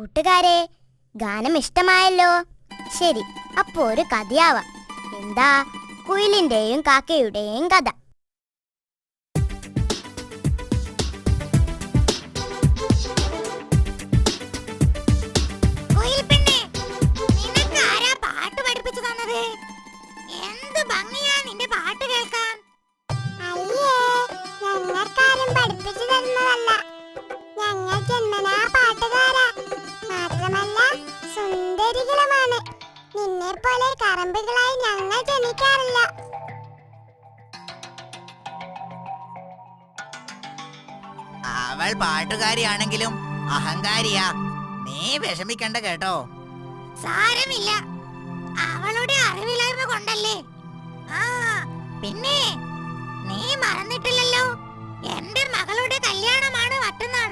കൂട്ടുകാരെ ഗാനം ഇഷ്ടമായല്ലോ? ശരി അപ്പോ ഒരു കഥയാവാം. എന്താ കുയിലിന്റെയും കാക്കയുടെയും കഥ. പോലെ കറമ്പുകളായി ഞങ്ങൾ ജനിക്കാറില്ല. അവൾ പാട്ടുകാരിയാണെങ്കിലും അഹങ്കാരിയാ. നീ വിഷമിക്കണ്ട കേട്ടോ. സാരമില്ല. അവളുടെ അറിവില്ലായ്മ കൊണ്ടല്ലേ? ആ പിന്നെ നീ മറന്നിട്ടില്ലല്ലോ? എന്റെ മകളുടെ കല്യാണമാണ് മറ്റന്നാൾ.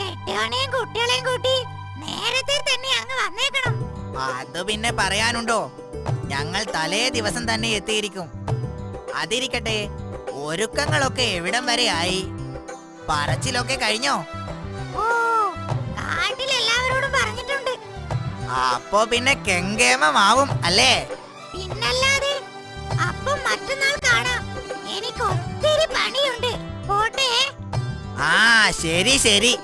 കെട്ടിയോനെയും കുട്ടികളെയും കൂട്ടി നേരത്തെ തന്നെ അങ്ങ് വന്നേക്കണം. അത് പിന്നെ പറയാനുണ്ടോ? ഞങ്ങൾ തലേ ദിവസം തന്നെ എത്തിയിരിക്കും. അതിരിക്കട്ടെ ഒരുക്കങ്ങളൊക്കെ എവിടം വരെ ആയി? പറച്ചിലൊക്കെ കഴിഞ്ഞോ? എല്ലാവരോടും പറഞ്ഞിട്ടുണ്ട്. അപ്പോ പിന്നെ കെങ്കേമമാവും അല്ലേ? പിന്നല്ലാതെ അപ്പൊ മറ്റന്നാൾ കാണാം. എനിക്ക് ഒത്തിരി പണിയുണ്ട്. പോട്ടെ. ആ ശരി ശരി.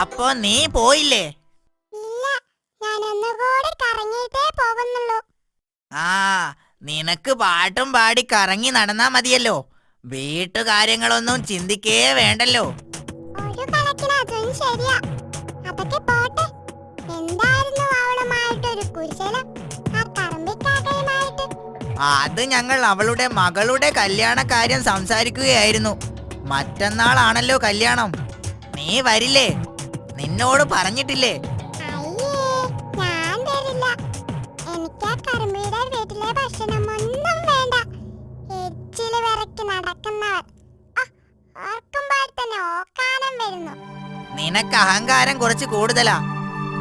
അപ്പോ നീ പോയില്ലേ? ആ നിനക്ക് പാട്ടും പാടി കറങ്ങി നടന്നാ മതിയല്ലോ. വീട്ടുകാര്യങ്ങളൊന്നും ചിന്തിക്കേ വേണ്ടല്ലോ. ഒരു കണക്കിന് അതും ശരിയാ. അതൊക്കെ പോട്ടെ. എന്തായിരുന്നു കുശലം ആ കറമ്പിക്കാക്കയുമായിട്ട് അത് ഞങ്ങൾ അവളുടെ മകളുടെ കല്യാണ കാര്യം സംസാരിക്കുകയായിരുന്നു. മറ്റന്നാളാണല്ലോ കല്യാണം. നീ വരില്ലേ? നിന്നോട് പറഞ്ഞിട്ടില്ലേ? വിറക്കി നടക്കുന്നവർ ഓർക്കുമ്പോൾ തന്നെ ഓക്കാനം വരുന്നു. നിനക്ക് അഹങ്കാരം കുറച്ച് കൂടുതലാ.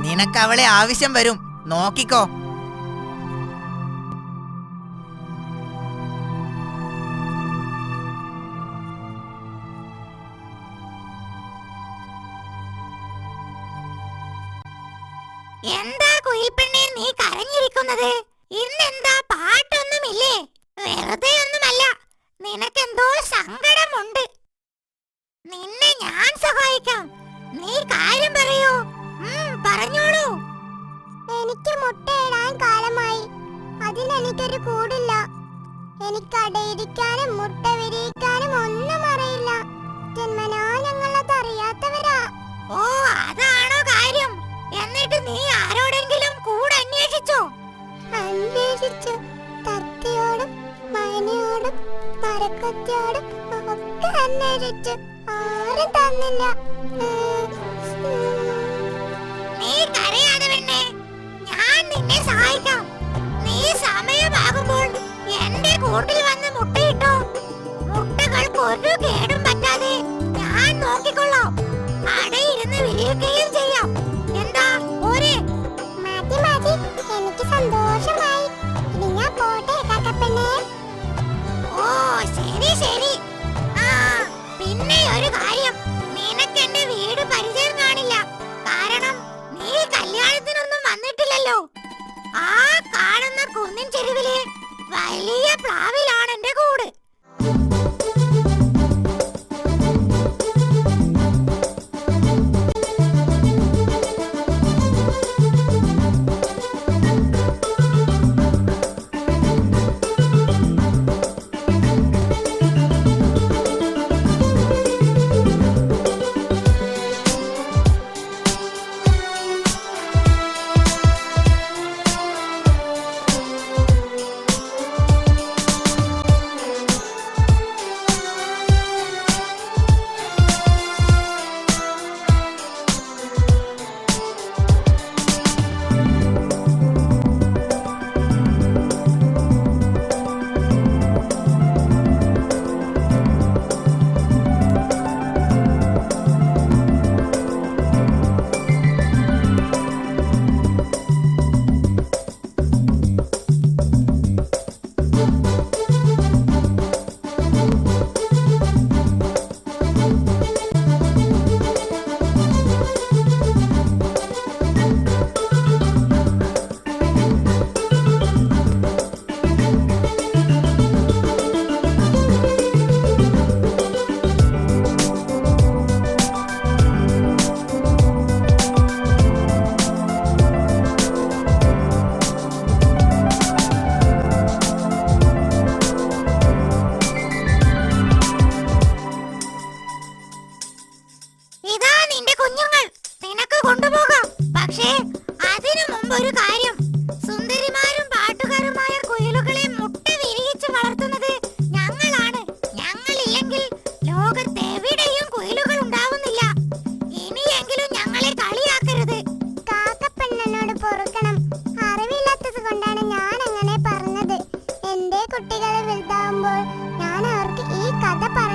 നിനക്ക് അവളെ ആവശ്യം വരും. നോക്കിക്കോ. എന്താ കുയിൽപ്പെണ്ണെ നീ കരഞ്ഞിരിക്കുന്നത്? ഇന്നെന്താ പാട്ടൊന്നുമില്ലേ? വെറുതെ ഒന്നുമല്ല നിനക്കെന്തോ സങ്കടമുണ്ട്. നിന്നെ ഞാൻ സഹായിക്കാം. നീ കാര്യം പറയൂ. പറഞ്ഞോളൂ. എനിക്ക് മുട്ടയിടാൻ കാലമായി. അതിനെനിക്കൊരു കൂടില്ല എനിക്ക് അടയിരിക്കാനും മുട്ട വിരിയിക്കാനും ഒന്നും അറിയില്ല. ജന്മനാ ഞങ്ങളത് അറിയാത്തവരാ. ഓ അതാണോ കാര്യം. എന്നിട്ട് നീ ആരോടെങ്കിലും കൂടെ അന്വേഷിച്ചോ. അന്വേഷിച്ചു തത്തയോടും മൈനയോടും തന്നില്ല. ഞാൻ നിന്നെ സഹായിക്കാം. നീ സമയമാകുമ്പോൾ ഒരു കേടും പറ്റാതെ ഞാൻ നോക്കിക്കൊള്ളാം. അടയിരുന്ന് വിരിയുകയും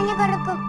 പറഞ്ഞു കൊടുക്കും